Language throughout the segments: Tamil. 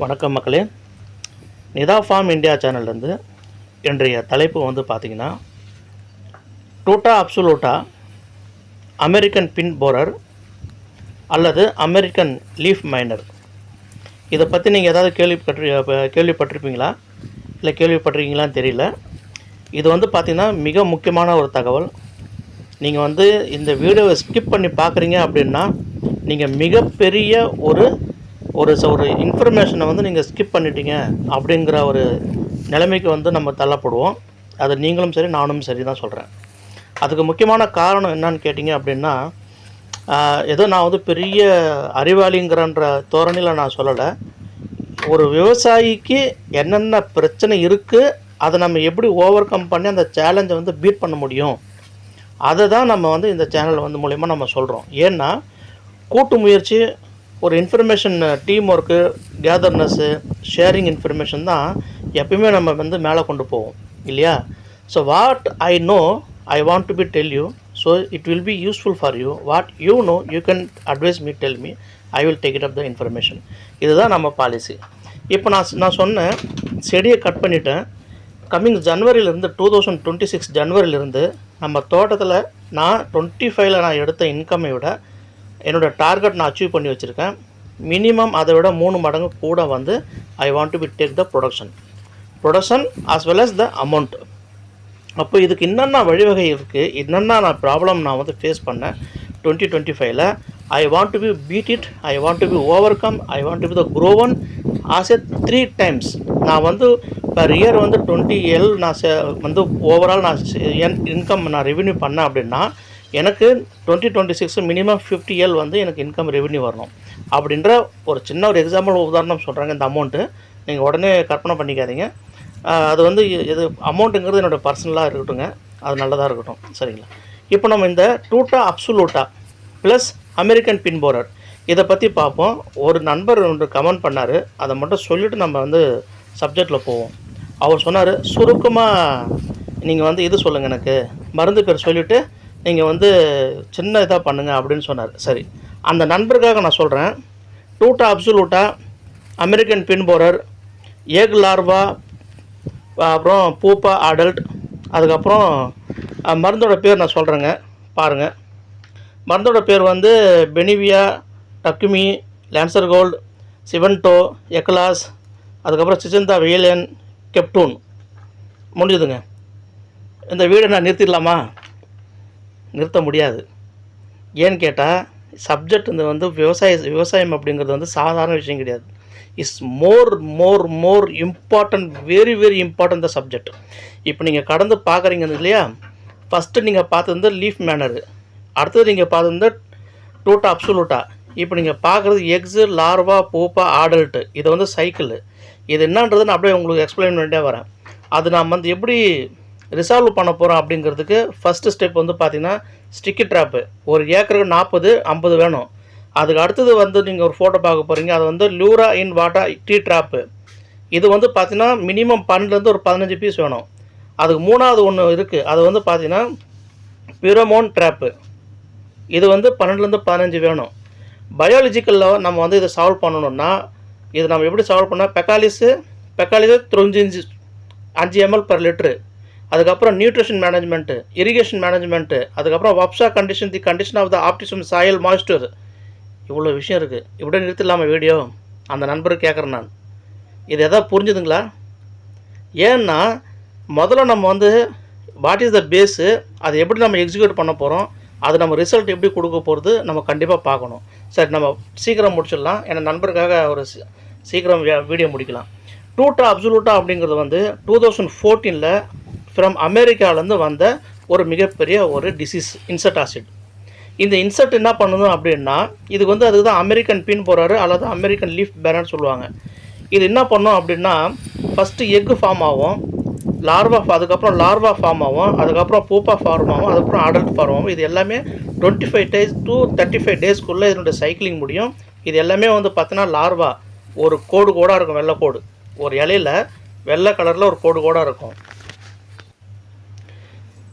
வணக்கம் மக்களே. நிதா ஃபார்ம் இந்தியா சேனல்லேருந்து இன்றைய தலைப்பு வந்து பார்த்திங்கன்னா Tuta absoluta American pin borer அல்லது அமெரிக்கன் லீஃப் மைனர். இதை பற்றி நீங்கள் ஏதாவது கேள்விப்பட்டு கேள்விப்பட்டிருப்பீங்களா? இல்லை கேள்விப்பட்டிருக்கீங்களான்னு தெரியல. இது வந்து பார்த்திங்கன்னா மிக முக்கியமான ஒரு தகவல். நீங்கள் வந்து இந்த வீடியோவை ஸ்கிப் பண்ணி பார்க்குறீங்க அப்படின்னா நீங்கள் மிகப்பெரிய ஒரு ஒரு ச- ஒரு இன்ஃபர்மேஷனை வந்து நீங்கள் ஸ்கிப் பண்ணிட்டீங்க அப்படிங்கிற ஒரு நிலைமைக்கு வந்து நம்ம தள்ளப்படுவோம். அது நீங்களும் சரி நானும் சரி தான் சொல்கிறேன் அதுக்கு முக்கியமான காரணம் என்னன்னு கேட்டிங்க அப்படின்னா ஏதோ நான் வந்து பெரிய அறிவாளிங்கிறன்ற தோரணையில் நான் சொல்லலை. ஒரு விவசாயிக்கு என்னென்ன பிரச்சனை இருக்குது அதை நம்ம எப்படி ஓவர் கம் பண்ணி அந்த சேலஞ்சை வந்து பீட் பண்ண முடியும் அதை தான் நம்ம வந்து இந்த சேனல் வந்து மூலயமா நம்ம சொல்கிறோம் ஏன்னா கூட்டு முயற்சி ஒரு information team work togetherness sharing information தான் எப்பயுமே நம்ம வந்து மேலே கொண்டு போவோம். இல்லையா? So what I know I want to be tell you so it will be useful for you what you know you can advise me tell me I will take it up the information இதுதான் நம்ம பாலிசி இப்போ நான் நான் சொன்னேன் செடியை கட் பண்ணிட்டேன். கம்மிங் ஜனவரியிலேருந்து டூ தௌசண்ட் டுவெண்ட்டி சிக்ஸ் ஜனவரியிலேருந்து நம்ம தோட்டத்தில் நான் டுவெண்ட்டி ஃபைவ்ல நான் எடுத்த இன்கம்மை விட என்னோடய டார்கெட் நான் அச்சீவ் பண்ணி வச்சுருக்கேன். மினிமம் அதை விட மூணு மடங்கு கூட வந்து I want to be take the production production as well as the amount அப்போ இதுக்கு என்னென்ன வழிவகை இருக்குது என்னென்ன நான் ப்ராப்ளம் நான் வந்து ஃபேஸ் பண்ணேன்? டுவெண்ட்டி டுவெண்ட்டி ஃபைவ்ல I want to be beat it I want to be overcome I want to be the grown as a three times நான் வந்து பர் இயர் வந்து டுவெண்ட்டி எல் நான் வந்து ஓவரால் நான் இன்கம் நான் ரெவென்யூ பண்ணேன் அப்படின்னா எனக்கு twenty twenty six minimum fifty L வந்து எனக்கு இன்கம் ரெவென்யூ வரணும். அப்படின்ற ஒரு சின்ன ஒரு எக்ஸாம்பிள் உதாரணம் சொல்கிறாங்க இந்த அமௌண்ட்டு நீங்கள் உடனே கற்பனை பண்ணிக்காதீங்க. அது வந்து இது அமௌண்ட்டுங்கிறது என்னோட பர்சனலாக இருக்கட்டுங்க அது நல்லதாக இருக்கட்டும். சரிங்களா? இப்போ நம்ம இந்த டூட்டா அப்சுலூட்டா ப்ளஸ் அமெரிக்கன் பின்போரர் இதை பற்றி பார்ப்போம். ஒரு நண்பர் ஒன்று கமெண்ட் பண்ணார். அதை மட்டும் சொல்லிவிட்டு நம்ம வந்து சப்ஜெக்டில் போவோம். அவர் சொன்னார் சுருக்கமாக நீங்கள் வந்து இது சொல்லுங்கள் எனக்கு. மருந்து பேர் சொல்லிவிட்டு நீங்கள் வந்து சின்ன இதாக பண்ணுங்கள் அப்படின்னு சொன்னார். சரி. அந்த நண்பருக்காக நான் சொல்கிறேன் Tuta absoluta American pin borer egg larva அப்புறம் பூப்பா அடல்ட் அதுக்கப்புறம் மருந்தோட பேர் நான் சொல்கிறேங்க பாருங்கள் மருந்தோட பேர் வந்து பெனிவியா டக்குமி லான்சர் கோல்டு சிவன்டோ எக்லாஸ் அதுக்கப்புறம் சிஜந்தா வெயிலியன் கெப்டூன். முடிஞ்சுதுங்க. இந்த வீடை நான் நிறுத்திடலாமா? நிறுத்த முடியாது. ஏன்னு கேட்டால் சப்ஜெக்ட் இந்த வந்து விவசாய விவசாயம் அப்படிங்கிறது வந்து சாதாரண விஷயம் கிடையாது. Is more more more important very very important the subject இப்போ நீங்கள் கடந்து பார்க்குறீங்க இல்லையா? ஃபஸ்ட்டு நீங்கள் பார்த்தது வந்து லீஃப் மேனரு அடுத்தது நீங்கள் பார்த்தது வந்து டூட்டா அப்சுலூட்டா இப்போ நீங்கள் பார்க்குறது எக்ஸு லார்வா பூப்பா ஆடல்ட்டு இது வந்து சைக்கிள் இது என்னன்றது நான் அப்படியே உங்களுக்கு எக்ஸ்பிளைன் பண்ணிட்டே வரேன். அது நாம் வந்து எப்படி ரிசால்வ் பண்ண போகிறோம் அப்படிங்கிறதுக்கு ஃபஸ்ட்டு ஸ்டெப் வந்து பார்த்தீங்கன்னா ஸ்டிக்கி ட்ராப்பு ஒரு ஏக்கருக்கு நாற்பது ஐம்பது வேணும். அதுக்கு அடுத்தது வந்து நீங்கள் ஒரு ஃபோட்டோ பார்க்க போகிறீங்க அது வந்து லூரா இன் வாட்டா டீ ட்ராப்பு இது வந்து பார்த்தீங்கன்னா மினிமம் பன்னெண்டுலேருந்து ஒரு பதினஞ்சு பீஸ் வேணும். அதுக்கு மூணாவது ஒன்று இருக்குது அது வந்து பார்த்தீங்கன்னா பியூரமோன் ட்ராப்பு இது வந்து பன்னெண்டுலேருந்து பதினஞ்சு வேணும். பயாலஜிக்கலில் நம்ம வந்து இதை சால்வ் பண்ணணும்னா இது நம்ம எப்படி சால்வ் பண்ணால் பெக்காலிஸு பெக்காலிஸு தொண்ணூஞ்சு அஞ்சு எம்எல் பர் லிட்ரு அதுக்கப்புறம் நியூட்ரிஷன் மேனேஜ்மெண்ட்டு இரிகேஷன் மேனேஜ்மெண்ட்டு அதுக்கப்புறம் வப்சா condition the condition of the optimism soil moisture இவ்வளோ விஷயம் இருக்குது இப்படியே நிறுத்திடலாமா வீடியோ அந்த நண்பர் கேட்குறேன் நான். இது எதாவது புரிஞ்சுதுங்களா? ஏன்னா முதல்ல நம்ம வந்து வாட் இஸ் த பேஸு அதை எப்படி நம்ம எக்ஸிக்யூட் பண்ண போகிறோம் அது நம்ம ரிசல்ட் எப்படி கொடுக்க போகிறது நம்ம கண்டிப்பாக பார்க்கணும். சரி நம்ம சீக்கிரம் முடிச்சிடலாம். என் நண்பருக்காக ஒரு சீக்கிரம் வீடியோ முடிக்கலாம். டூட்டா அப்சுலூட்டா அப்படிங்கிறது வந்து டூ தௌசண்ட் ஃபோர்டீனில் ஃப்ரம் அமெரிக்காவிலேருந்து வந்த ஒரு மிகப்பெரிய ஒரு டிசீஸ் இன்செட் ஆசிட் இந்த இன்செக்ட் என்ன பண்ணணும் அப்படின்னா இதுக்கு வந்து அதுக்கு தான் அமெரிக்கன் பின் போகிறாரு அல்லது அமெரிக்கன் லீஃப் பேரன்னு சொல்லுவாங்க. இது என்ன பண்ணும் அப்படின்னா ஃபஸ்ட்டு எக்கு ஃபார்ம் ஆகும் லார்வா அதுக்கப்புறம் லார்வா ஃபார்ம் ஆகும் அதுக்கப்புறம் பூப்பா ஃபார்ம் ஆகும் அதுக்கப்புறம் அடல்ட் ஃபார்ம் ஆகும். இது எல்லாமே twenty five days to thirty five டேஸ்க்குள்ளே இதனுடைய சைக்கிளிங் முடியும். இது எல்லாமே வந்து பார்த்தீங்கன்னா லார்வா ஒரு கோடு கோடாக இருக்கும் வெள்ளை கோடு. ஒரு இலையில வெள்ளை கலரில் ஒரு கோடு கோடாக இருக்கும்.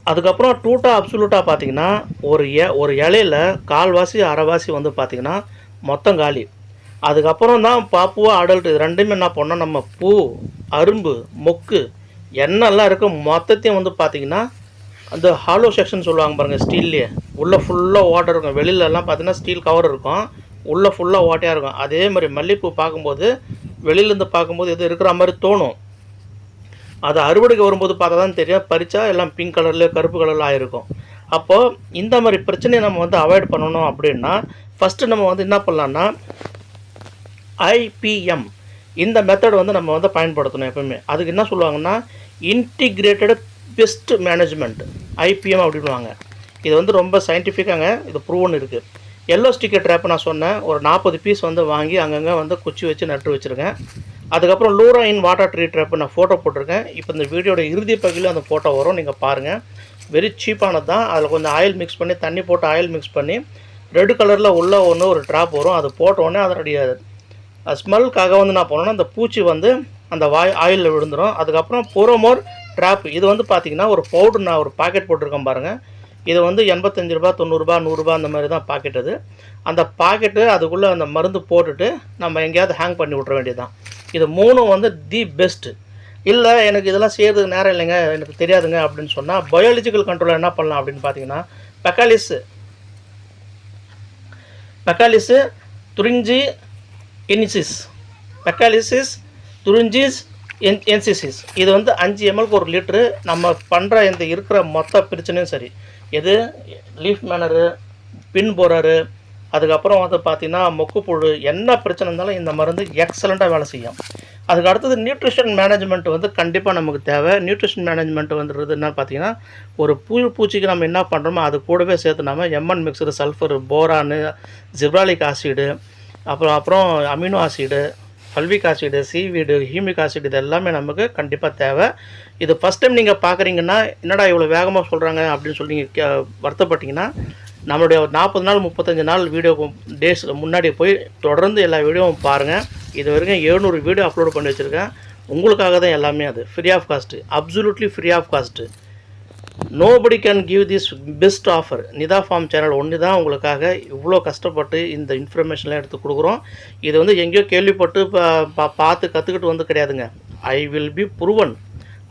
அதுக்கப்புறம் டூட்டா அப்சுலூட்டாக பார்த்தீங்கன்னா ஒரு எ ஒரு இலையில கால்வாசி அரைவாசி வந்து பார்த்தீங்கன்னா மொத்தம் காலி. அதுக்கப்புறம் தான் பாப்புவா அடல்ட் இது ரெண்டுமே என்ன பண்ணோம்? நம்ம பூ அரும்பு மொக்கு என்னெல்லாம் இருக்குது மொத்தத்தையும் வந்து பார்த்திங்கன்னா அந்த ஹாலோ செக்ஷன் சொல்லுவாங்க பாருங்கள் ஸ்டீல்லையே உள்ளே ஃபுல்லாக ஓட்டை இருக்கும். வெளியிலலாம் பார்த்தீங்கன்னா ஸ்டீல் கவர் இருக்கும். உள்ளே ஃபுல்லாக ஓட்டையாக இருக்கும். அதே மாதிரி மல்லிகைப்பூ பார்க்கும்போது வெளியிலேருந்து பார்க்கும்போது எது இருக்கிற மாதிரி தோணும். அது அறுவடைக்கு வரும்போது பார்த்தா தான் தெரியும் பறிச்சா எல்லாம் பிங்க் கலரில் கருப்பு கலரில் ஆயிருக்கும். அப்போது இந்த மாதிரி பிரச்சனையை நம்ம வந்து அவாய்ட் பண்ணணும் அப்படின்னா ஃபஸ்ட்டு நம்ம வந்து என்ன பண்ணலான்னா ஐபிஎம் இந்த மெத்தட் வந்து நம்ம வந்து பயன்படுத்தணும் எப்பவுமே. அதுக்கு என்ன சொல்லுவாங்கன்னா இன்டிகிரேட்டட் பெஸ்ட் மேனேஜ்மெண்ட் ஐபிஎம் அப்படின்வாங்க இது வந்து ரொம்ப சயின்டிஃபிக்காங்க இது ப்ரூவன் இருக்குது எல்லோ ஸ்டிக்கர் ட்ராப் நான் சொன்னேன். ஒரு நாற்பது பீஸ் வந்து வாங்கி அங்கங்கே வந்து குச்சி வச்சு நட்டு வச்சுருக்கேன். அதுக்கப்புறம் லூரா இன் வாட்டர் ட்ரீ ட்ராப் நான் ஃபோட்டோ போட்டிருக்கேன். இப்போ இந்த வீடியோட இறுதி பகுதியில் அந்த ஃபோட்டோ வரும். நீங்கள் பாருங்கள் வெரி சீப்பானது தான். அதில் கொஞ்சம் ஆயில் மிக்ஸ் பண்ணி தண்ணி போட்டு ஆயில் மிக்ஸ் பண்ணி ரெட் கலரில் உள்ளே ஒன்று ஒரு ட்ராப் வரும். அது போட்டோடனே அதனுடைய ஸ்மெல்க்காக வந்து நான் போனோன்னா அந்த பூச்சி வந்து அந்த வாய் ஆயிலில் விழுந்துடும் அதுக்கப்புறம் புறமோர் ட்ராப் இது வந்து பார்த்தீங்கன்னா ஒரு பவுடர் நான் ஒரு பாக்கெட் போட்டிருக்கேன் பாருங்கள் இது வந்து எண்பத்தஞ்சு ரூபா தொண்ணூறுரூபா நூறுரூபா அந்த மாதிரி தான் பாக்கெட் அது. அந்த பாக்கெட்டு அதுக்குள்ளே அந்த மருந்து போட்டுட்டு நம்ம எங்கேயாவது ஹேங் பண்ணி விட்ற வேண்டியதுதான். இது மூணும் வந்து தி பெஸ்ட்டு இல்லை எனக்கு இதெல்லாம் செய்கிறதுக்கு நேரம் இல்லைங்க எனக்கு தெரியாதுங்க அப்படின்னு சொன்னால் பயாலஜிக்கல் கண்ட்ரோல் என்ன பண்ணலாம் அப்படின்னு பார்த்தீங்கன்னா பெக்காலிஸு பெக்காலிஸு துரிஞ்சி இனிசிஸ் பெக்காலிசிஸ் துரிஞ்சிஸ் என் என்சிசிஸ் இது வந்து அஞ்சு எம்எல்க்கு ஒரு லிட்ரு நம்ம பண்ணுற இந்த இருக்கிற மொத்த பிரச்சனையும் சரி. எது? லீஃப் மேனரு பின் போரரு அதுக்கப்புறம் வந்து பார்த்தீங்கன்னா மொக்குப்புழு என்ன பிரச்சனை இருந்தாலும் இந்த மருந்து எக்ஸலண்ட்டாக வேலை செய்யும். அதுக்கு அடுத்தது நியூட்ரிஷன் மேனேஜ்மெண்ட் வந்து கண்டிப்பாக நமக்கு தேவை. நியூட்ரிஷன் மேனேஜ்மெண்ட் வந்துடுறது என்ன பார்த்தீங்கன்னா ஒரு பூ பூச்சிக்கு நம்ம என்ன பண்ணுறோமோ அது கூடவே சேர்த்து நம்ம MN mixture sulphur boron gibberellic acid அப்புறம் அப்புறம் amino acid fulvic acid seaweed humic acid இது எல்லாமே நமக்கு கண்டிப்பாக தேவை. இது ஃபஸ்ட் டைம் நீங்கள் பார்க்குறீங்கன்னா என்னடா இவ்வளோ வேகமாக சொல்கிறாங்க அப்படின்னு சொல்லி நீங்கள் கே நம்மளுடைய நாற்பது நாள் முப்பத்தஞ்சு நாள் வீடியோ டேஸ் முன்னாடி போய் தொடர்ந்து எல்லா வீடியோவும் பாருங்கள் இது வரைக்கும் எழுநூறு வீடியோ அப்லோட் பண்ணி வச்சுருக்கேன். உங்களுக்காக தான் எல்லாமே அது. Free of cost absolutely free of cost nobody can give this best offer Nitha farm channel ஒன்று தான் உங்களுக்காக இவ்வளோ கஷ்டப்பட்டு இந்த இன்ஃபர்மேஷன்லாம் எடுத்து கொடுக்குறோம். இது வந்து எங்கேயோ கேள்விப்பட்டு பா- பா- பார்த்து கற்றுக்கிட்டு வந்து கிடையாதுங்க. I will be proven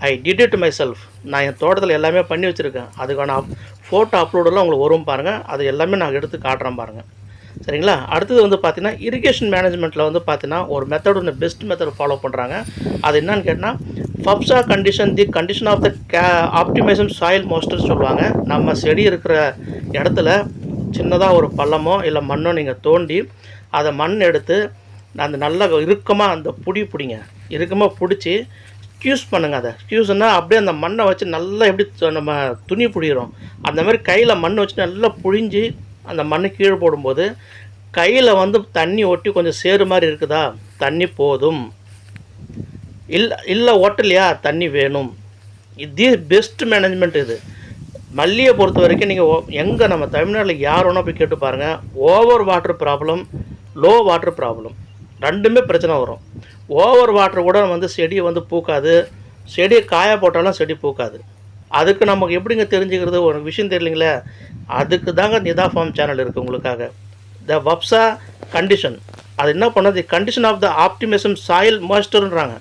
I did it myself நான் என் தோட்டத்தில் எல்லாமே பண்ணி வச்சுருக்கேன். அதுக்கான ஃபோட்டோ அப்லோடெல்லாம் உங்களுக்கு வரும் பாருங்கள் அது எல்லாமே நான் எடுத்து காட்டுறேன் பாருங்கள் சரிங்களா? அடுத்தது வந்து பார்த்தீங்கன்னா இரிகேஷன் மேனேஜ்மெண்ட்டில் வந்து பார்த்தீங்கன்னா ஒரு மெத்தட் ஒன்று பெஸ்ட் மெத்தட் ஃபாலோ பண்ணுறாங்க அது என்னன்னு கேட்டால் ஃபப்ஸா condition the condition of the K optimism soil moisture சொல்லுவாங்க. நம்ம செடி இருக்கிற இடத்துல சின்னதாக ஒரு பள்ளமோ இல்லை மண்ணோ நீங்கள் தோண்டி அதை மண் எடுத்து அந்த நல்ல இறுக்கமாக அந்த புடி பிடிங்க. இறுக்கமாக பிடிச்சி ஸ்க்யூஸ் பண்ணுங்கள் அதை. ஸ்க்யூஸ்னால் அப்படியே அந்த மண்ணை வச்சு நல்லா எப்படி நம்ம துணி புழிகிறோம் அந்த மாதிரி கையில் மண் வச்சு நல்லா புழிஞ்சு அந்த மண்ணை கீழே போடும்போது கையில் வந்து தண்ணி ஒட்டி கொஞ்சம் சேறு மாதிரி இருக்குதா? தண்ணி போதும். இல்லை இல்லை ஓட்டலையா? தண்ணி வேணும். இது பெஸ்ட் மேனேஜ்மெண்ட் இது. மல்லியை பொறுத்த வரைக்கும் நீங்கள் எங்கே நம்ம தமிழ்நாட்டில் யார் வேணால் போய் கேட்டு பாருங்கள் over water problem low water problem ரெண்டுமே பிரச்சனை வரும். ஓவர் வாட்டர் கூட வந்து செடியை வந்து பூக்காது. செடியை காய போட்டாலும் செடி பூக்காது. அதுக்கு நமக்கு எப்படிங்க தெரிஞ்சுக்கிறது? ஒரு விஷயம் தெரியலீங்களே? அதுக்கு தாங்க நிதா ஃபார்ம் சேனல் இருக்குது உங்களுக்காக. த வப்சா கண்டிஷன். அது என்ன பண்ணுறது condition of the optimism soil மாய்ஸ்டர்ன்றாங்க.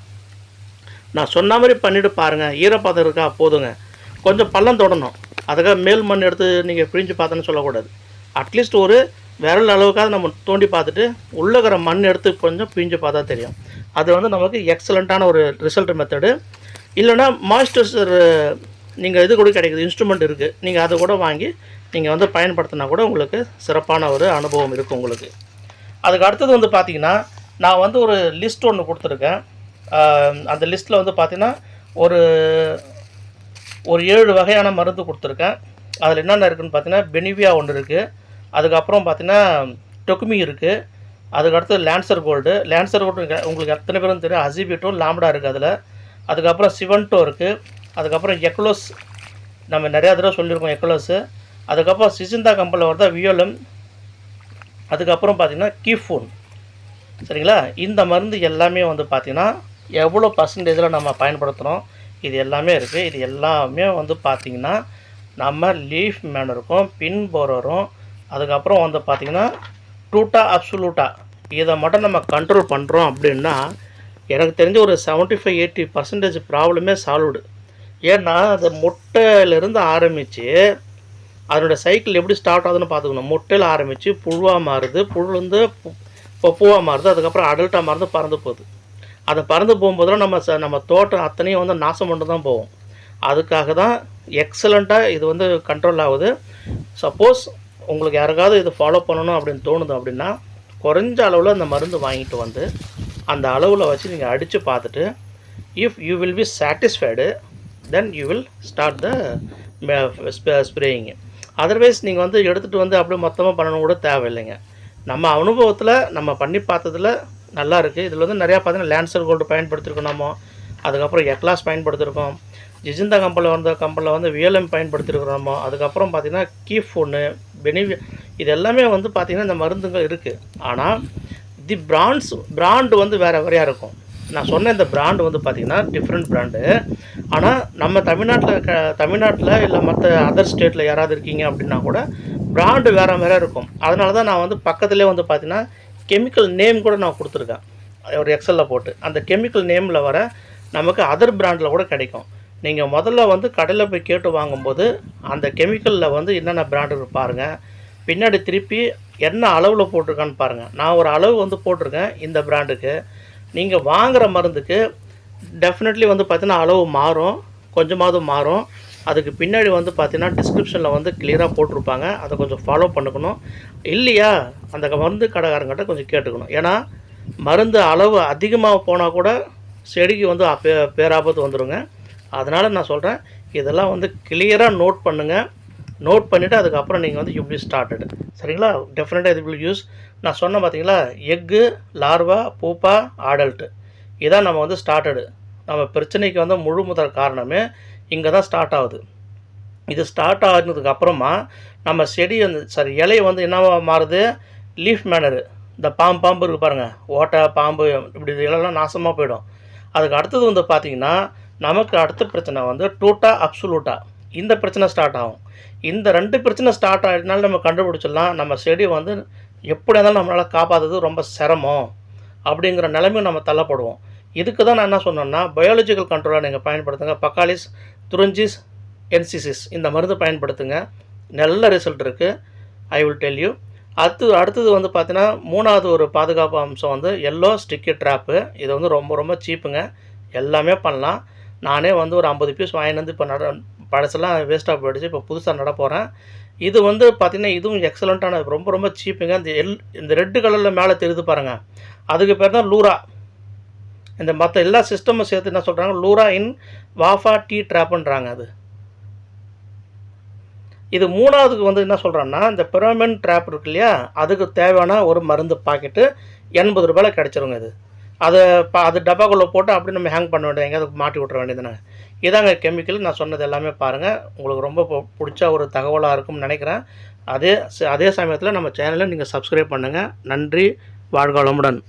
நான் சொன்ன மாதிரி பண்ணிட்டு பாருங்கள் ஈரப்பதம் இருக்கா? போதுங்க. கொஞ்சம் பள்ளம் தொடணும். அதுக்காக மேல் மண் எடுத்து நீங்கள் பிழிஞ்சு பார்த்தோன்னு சொல்லக்கூடாது. அட்லீஸ்ட் ஒரு விரல் அளவுக்காக நம்ம தோண்டி பார்த்துட்டு உள்ளே இருக்கிற மண் எடுத்து கொஞ்சம் பிழிஞ்சு பார்த்தா தெரியும். அது வந்து நமக்கு எக்ஸலண்ட்டான ஒரு ரிசல்ட் மெத்தடு இல்லைன்னா மாய்ஸ்டரைசர் நீங்கள் இது கூட கிடைக்குது இன்ஸ்ட்ருமெண்ட் இருக்குது நீங்கள் அதை கூட வாங்கி நீங்கள் வந்து பயன்படுத்தினா கூட உங்களுக்கு சிறப்பான ஒரு அனுபவம் இருக்கும் உங்களுக்கு. அதுக்கு அடுத்தது வந்து பார்த்தீங்கன்னா நான் வந்து ஒரு லிஸ்ட் ஒன்று கொடுத்துருக்கேன். அந்த லிஸ்ட்டில் வந்து பார்த்திங்கன்னா ஒரு ஒரு ஏழு வகையான மருந்து கொடுத்துருக்கேன். அதில் என்னென்ன இருக்குன்னு பார்த்தீங்கன்னா பெனிவியா ஒன்று இருக்குது அதுக்கப்புறம் பார்த்தீங்கன்னா டொக்குமி இருக்குது அதுக்கடுத்து லேன்சர் கோல்டு லேன்சர் கோல்டு உங்களுக்கு எத்தனை பேரும் தெரியும். அசிபிட்டும் லாம்டா இருக்குது அதில். அதுக்கப்புறம் சிவன்டோ இருக்குது அதுக்கப்புறம் எக்லோஸ் நம்ம நிறையா தடவை சொல்லியிருக்கோம் எக்லோஸு அதுக்கப்புறம் சிசிந்தா கம்பெனியில் வரதா வியோலம் அதுக்கப்புறம் பார்த்திங்கன்னா கீஃபோன் சரிங்களா? இந்த மருந்து எல்லாமே வந்து பார்த்திங்கன்னா எவ்வளோ பர்சன்டேஜில் நம்ம பயன்படுத்துகிறோம் இது எல்லாமே இருக்குது இது எல்லாமே வந்து பார்த்திங்கன்னா நம்ம லீஃப் மேனருக்கும் பின் போரரும் அதுக்கப்புறம் வந்து பார்த்திங்கன்னா டூட்டா அப்சுலூட்டா இதை மட்டும் நம்ம கண்ட்ரோல் பண்ணுறோம் அப்படின்னா எனக்கு தெரிஞ்ச ஒரு 75 ஃபைவ் எயிட்டி பர்சன்டேஜ் ப்ராப்ளமே சால்வ்டு ஏன்னா அது முட்டையிலேருந்து ஆரம்பித்து அதனோட சைக்கிள் எப்படி ஸ்டார்ட் ஆகுதுன்னு பார்த்துக்கணும். முட்டையில் ஆரம்பித்து புழுவாக மாறுது புழுந்து இப்போ பூவாக மாறுது அதுக்கப்புறம் அடல்ட்டாக மாறுது பறந்து போகுது. அதை பறந்து போகும்போதெல்லாம் நம்ம ச நம்ம தோட்டம் அத்தனையும் வந்து நாசம் பண்ணிட்டு தான் போவோம் அதுக்காக தான் எக்ஸலண்ட்டாக இது வந்து கண்ட்ரோல் ஆகுது. சப்போஸ் உங்களுக்கு யாருக்காவது இது ஃபாலோ பண்ணணும் அப்படின்னு தோணுது அப்படின்னா குறைஞ்ச அளவில் அந்த மருந்து வாங்கிட்டு வந்து அந்த அளவில் வச்சு நீங்கள் அடித்து பார்த்துட்டு if you will be satisfied then you will start the spraying otherwise நீங்கள் வந்து எடுத்துகிட்டு வந்து அப்படியே மொத்தமாக பண்ணணும் கூட தேவையில்லைங்க. நம்ம அனுபவத்தில் நம்ம பண்ணி பார்த்ததுல நல்லா இருக்குது இதில் வந்து நிறையா பார்த்தீங்கன்னா லேன்சர் கோல்டு பயன்படுத்திருக்கோம் நம்ம. அதுக்கப்புறம் எக்லாஸ் பயன்படுத்திருக்கோம். ஜிஜிந்தா கம்பெனியில் வந்த கம்பெனியில் வந்து விஎல்எம் பயன்படுத்திருக்கிறோமோ அதுக்கப்புறம் பார்த்திங்கன்னா கீஃப் ஒன்று பெனிவி இது எல்லாமே வந்து பார்த்திங்கன்னா இந்த மருந்துகள் இருக்குது ஆனால் தி பிராண்ட்ஸ் பிராண்டு வந்து வேறு வேறையாக இருக்கும். நான் சொன்ன இந்த பிராண்டு வந்து பார்த்திங்கன்னா டிஃப்ரெண்ட் பிராண்டு ஆனால் நம்ம தமிழ்நாட்டில் க தமிழ்நாட்டில் இல்லை மற்ற அதர் ஸ்டேட்டில் யாராவது இருக்கீங்க அப்படின்னா கூட பிராண்டு வேறு வேறு இருக்கும். அதனால தான் நான் வந்து பக்கத்துலேயே வந்து பார்த்திங்கன்னா கெமிக்கல் நேம் கூட நான் கொடுத்துருக்கேன். ஒரு எக்ஸலில் போட்டு. அந்த கெமிக்கல் நேமில் வர நமக்கு அதர் பிராண்டில் கூட கிடைக்கும். நீங்கள் முதல்ல வந்து கடையில் போய் கேட்டு வாங்கும்போது அந்த கெமிக்கலில் வந்து என்னென்ன பிராண்டு பாருங்கள் பின்னாடி திருப்பி என்ன அளவில் போட்டிருக்கான்னு பாருங்கள் நான் ஒரு அளவு வந்து போட்டிருக்கேன் இந்த பிராண்டுக்கு நீங்கள் வாங்குகிற மருந்துக்கு டெஃபினெட்லி வந்து பார்த்தீங்கன்னா அளவு மாறும். கொஞ்சமாவது மாறும். அதுக்கு பின்னாடி வந்து பார்த்தீங்கன்னா டிஸ்கிரிப்ஷனில் வந்து கிளியராக போட்டிருப்பாங்க. அதை கொஞ்சம் ஃபாலோ பண்ணிக்கணும். இல்லையா? அந்த மருந்து கடைக்காரங்கிட்ட கொஞ்சம் கேட்டுக்கணும். ஏன்னா மருந்து அளவு அதிகமாக போனால் கூட செடிக்கு வந்து பே பேராபத்து வந்துடுங்க அதனால் நான் சொல்கிறேன் இதெல்லாம் வந்து கிளியராக நோட் பண்ணுங்கள் நோட் பண்ணிவிட்டு அதுக்கப்புறம் நீங்கள் வந்து இப்படி பி ஸ்டார்டட் சரிங்களா டெஃபினட்டாக இது வில் யூஸ் நான் சொன்னேன் பார்த்தீங்களா எக்கு லார்வா பூப்பா ஆடல்ட்டு இதான் நம்ம வந்து ஸ்டார்டடு நம்ம பிரச்சனைக்கு வந்து முழு முதல் காரணமே இங்கே தான் ஸ்டார்ட் ஆகுது. இது ஸ்டார்ட் ஆகுனதுக்கு அப்புறமா நம்ம செடி வந்து சாரி இலை வந்து என்னவா மாறுது? லீஃப் மேனரு இந்த பாம்பு பாம்பு இருக்குது பாருங்கள் ஓட்டை பாம்பு இப்படி இதெல்லாம் நாசமாக போயிடும். அதுக்கு அடுத்தது வந்து பார்த்திங்கன்னா நமக்கு அடுத்த பிரச்சனை வந்து tota, டூட்டா அப்சுலூட்டா இந்த பிரச்சனை ஸ்டார்ட் ஆகும். இந்த ரெண்டு பிரச்சனை ஸ்டார்ட் ஆகிட்டனால நம்ம கண்டுபிடிச்சிடலாம். நம்ம செடி வந்து எப்படி இருந்தாலும் நம்மளால் காப்பாற்றுறது ரொம்ப சிரமம் அப்படிங்கிற நிலைமையும் நம்ம தள்ளப்படுவோம். இதுக்கு தான் நான் என்ன சொன்னேன்னா பயாலஜிக்கல் கண்ட்ரோலாக நீங்கள் பயன்படுத்துங்க. பக்காலிஸ் துருஞ்சிஸ் என்சிசிஸ். இந்த மருந்து பயன்படுத்துங்க. நல்ல ரிசல்ட் இருக்குது ஐ வில் டெல் யூ அடுத்து அடுத்தது வந்து பார்த்தீங்கன்னா மூணாவது ஒரு பாதுகாப்பு அம்சம் வந்து எல்லோ ஸ்டிக்கி ட்ராப்பு இது வந்து ரொம்ப ரொம்ப சீப்புங்க எல்லாமே பண்ணலாம். நானே வந்து ஒரு ஐம்பது பீஸ் வாங்கிட்டு வந்து இப்போ நட பழசெல்லாம் வேஸ்ட்டாக போயிடுச்சு. இப்போ புதுசாக நட போகிறேன் இது வந்து பார்த்திங்கன்னா இதுவும் எக்ஸலண்ட்டான ரொம்ப ரொம்ப சீப்புங்க இந்த எல் இந்த ரெட்டு கலரில் மேலே தெரியுது பாருங்கள் அதுக்கு பேர் தான் லூரா இந்த மற்ற எல்லா சிஸ்டமும் சேர்த்து என்ன சொல்கிறாங்க லூரா இன் வாஃபா டீ ட்ராப்புன்றாங்க அது. இது மூணாவதுக்கு வந்து என்ன சொல்கிறான்னா இந்த பிரமன் ட்ராப் இருக்கு இல்லையா? அதுக்கு தேவையான ஒரு மருந்து பாக்கெட்டு எண்பது ரூபாயில் கிடச்சிருங்க இது. அதை பா அது டப்பாக்குள்ளே போட்டு அப்படி நம்ம ஹேங் பண்ண வேண்டியது எங்கேயாவது மாட்டி விட்ற வேண்டியதுதானே. இதாங்க கெமிக்கல் நான் சொன்னது எல்லாமே பாருங்கள் உங்களுக்கு ரொம்ப பிடிச்ச ஒரு தகவலாக இருக்கும்னு நினைக்கிறேன். அதே ச- அதே சமயத்தில் நம்ம சேனலை நீங்கள் சப்ஸ்கிரைப் பண்ணுங்கள் நன்றி வாழ்க வளமுடன்.